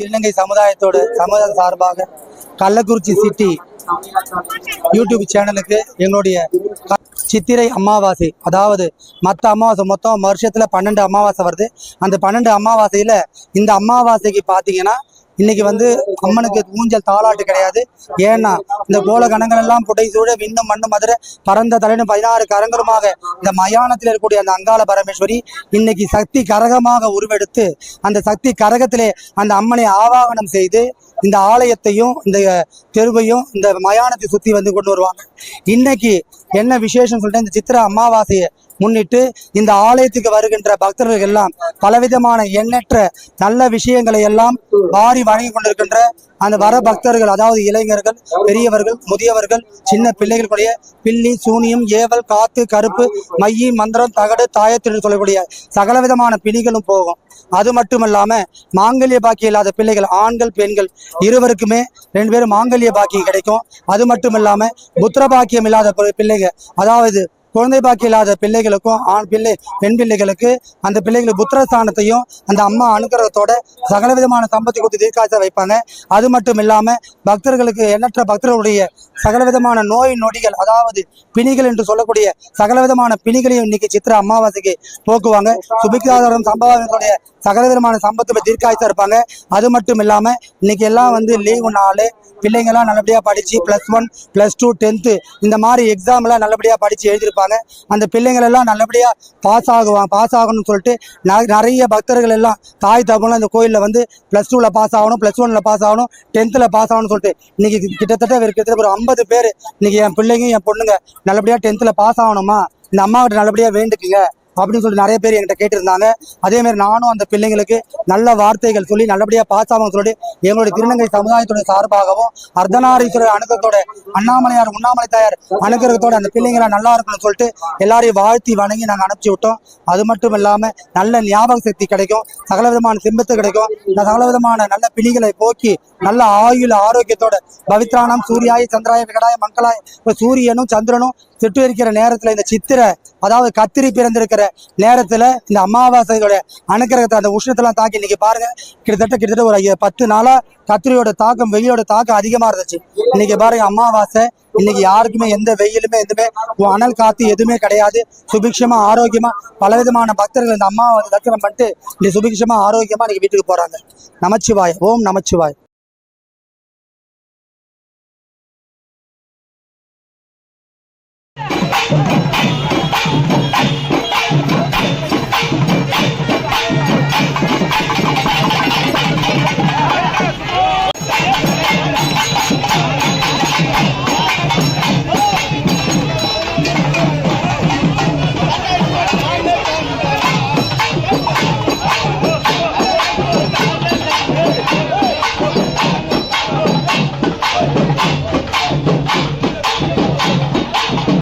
திருநங்கை சமுதாயத்தோட சமுதாய சார்பாக கள்ளக்குறிச்சி சிட்டி யூடியூப் சேனலுக்கு எங்களுடைய சித்திரை அமாவாசை. அதாவது மற்ற அமாவாசை மொத்தம் வருஷத்தில் பன்னெண்டு அமாவாசை வருது. அந்த பன்னெண்டு அமாவாசையில் இந்த அமாவாசைக்கு பார்த்தீங்கன்னா இன்னைக்கு வந்து அம்மனுக்கு ஊஞ்சல் தாளாட்டு கிடையாது. ஏன்னா இந்த கோல கணங்கள் எல்லாம் புடை சூழ விண்ணும் மண்ணு மதுரை பரந்த தலைன்னு பதினாறு கரங்களுமாக இந்த மயானத்தில் இருக்கக்கூடிய அந்த அங்காள பரமேஸ்வரி இன்னைக்கு சக்தி கரகமாக உருவெடுத்து அந்த சக்தி கரகத்திலே அந்த அம்மனை ஆவாகனம் செய்து இந்த ஆலயத்தையும் இந்த தெருவையும் இந்த மயானத்தை சுத்தி வந்து கொண்டு வருவாங்க. இன்னைக்கு என்ன விசேஷம் சொல்லிட்டு இந்த சித்திரை அமாவாசையை முன்னிட்டு இந்த ஆலயத்துக்கு வருகின்ற பக்தர்கள் எல்லாம் பலவிதமான எண்ணற்ற நல்ல விஷயங்களை எல்லாம் வாரி வழங்கி கொண்டிருக்கின்ற அந்த வர பக்தர்கள் அதாவது இளைஞர்கள் பெரியவர்கள் முதியவர்கள் சின்ன பிள்ளைகளுடைய பில்லி சூனியம் ஏவல் காத்து கருப்பு மையி மந்திரம் தகடு தாயத்து சொல்லக்கூடிய சகல விதமான பிணிகளும் போகும். அது மட்டும் இல்லாம மாங்கல்ய பாக்கி இல்லாத பிள்ளைகள் ஆண்கள் பெண்கள் இருவருக்குமே ரெண்டு பேரும் மாங்கல்ய பாக்கியம் கிடைக்கும். அது மட்டும் இல்லாம புத்திர பாக்கியம் இல்லாத பி- பிள்ளைங்க அதாவது குழந்தை பாக்கி இல்லாத பிள்ளைகளுக்கும் ஆண் பிள்ளை பெண் பிள்ளைகளுக்கு அந்த பிள்ளைகளுக்கு புத்திரஸ்தானத்தையும் அந்த அம்மா அனுகிரகத்தோட சகல விதமான சம்பத்தி கொடுத்து தீர்க்காய்ச்ச வைப்பாங்க. அது மட்டும் இல்லாம பக்தர்களுக்கு எண்ணற்ற பக்தர்களுடைய சகல விதமான நோய் நொடிகள் அதாவது பிணிகள் என்று சொல்லக்கூடிய சகல விதமான பிணிகளையும் இன்னைக்கு சித்திர அமாவாசைக்கு போக்குவாங்க. சுபிக்தாதாரம் சம்பவங்களுடைய சகல விதமான சம்பத்துல தீர்க்காய்ச்சா இருப்பாங்க. அது மட்டும் இல்லாம இன்னைக்கு எல்லாம் வந்து லீவு நாள் பிள்ளைங்க எல்லாம் நல்லபடியா படிச்சு plus one plus two tenth இந்த மாதிரி எக்ஸாம் எல்லாம் நல்லபடியா படிச்சு எழுதியிருப்பாங்க. அந்த பிள்ளைங்கள் எல்லாம் நல்லபடியா பாஸ் ஆகுவாங்க. பாஸ் ஆகணும்னு சொல்லிட்டு நிறைய பக்தர்கள் எல்லாம் தாய் தகவலாம் இந்த கோயிலில் வந்து ப்ளஸ் டூவில் பாஸ் ஆகணும் ப்ளஸ் ஒன்ல பாஸ் ஆகணும் டென்த்தில் பாஸ் ஆகணும்னு சொல்லிட்டு இன்னைக்கு கிட்டத்தட்ட கிட்டத்தட்ட ஒரு ஐம்பது பேர் இன்னைக்கு என் பிள்ளைங்க என் பொண்ணுங்க நல்லபடியா டென்த்தில் பாஸ் ஆகணுமா? இந்த அம்மா நல்லபடியாக நல்லபடியா வேண்டுக்குங்க. அப்படின்னு சொல்லி நிறைய பேர் என்கிட்ட கேட்டிருந்தாங்க. அதே மாதிரி நானும் அந்த பிள்ளைங்களுக்கு நல்ல வார்த்தைகள் சொல்லி நல்லபடியா பாஸ் ஆகும் சொல்லி எங்களுடைய திருநங்கை சமுதாயத்துடைய சார்பாகவும் அர்த்தநாரீஸ்வரர் அணுக்கத்தோட அண்ணாமலையார் உண்ணாமலை தாயார் அணுகிறதோட அந்த பிள்ளைங்களா நல்லா இருக்கணும்னு சொல்லிட்டு எல்லாரையும் வாழ்த்தி வணங்கி நாங்கள் அனுப்பிச்சு விட்டோம். அது மட்டும் இல்லாம நல்ல ஞாபக சக்தி கிடைக்கும். சகல விதமான சிம்பத்து கிடைக்கும். இந்த சகல விதமான நல்ல பிணிகளை போக்கி நல்ல ஆயுள் ஆரோக்கியத்தோட பவித்ரானம் சூரியாய சந்திராய விகடாய மக்களாய் இப்ப சூரியனும் சந்திரனும் சுட்டு இருக்கிற நேரத்துல இந்த சித்திரை அதாவது கத்திரி பிறந்திருக்கிற நேரத்தில் இந்த அமாவாசையோட அனுக்கிரகத்தை அந்த உஷ்ணத்தெல்லாம் தாக்கி இன்னைக்கு பாருங்க கிட்டத்தட்ட கிட்டத்தட்ட ஒரு பத்து நாளாக கத்திரியோட தாக்கம் வெயிலோட தாக்கம் அதிகமாக இருந்துச்சு. இன்னைக்கு பாருங்க அமாவாசை. இன்னைக்கு யாருக்குமே எந்த வெயிலுமே எதுவுமே அனல் காத்து எதுவுமே கிடையாது. சுபிக்ஷமா ஆரோக்கியமா பலவிதமான பக்தர்கள் இந்த அம்மாவை வந்து தரிசனம் பண்ணிட்டு இன்னைக்கு சுபிக்ஷமா ஆரோக்கியமா இன்னைக்கு வீட்டுக்கு போறாங்க. நமச்சிவாய் ஓம் நமச்சிவாய். Thank.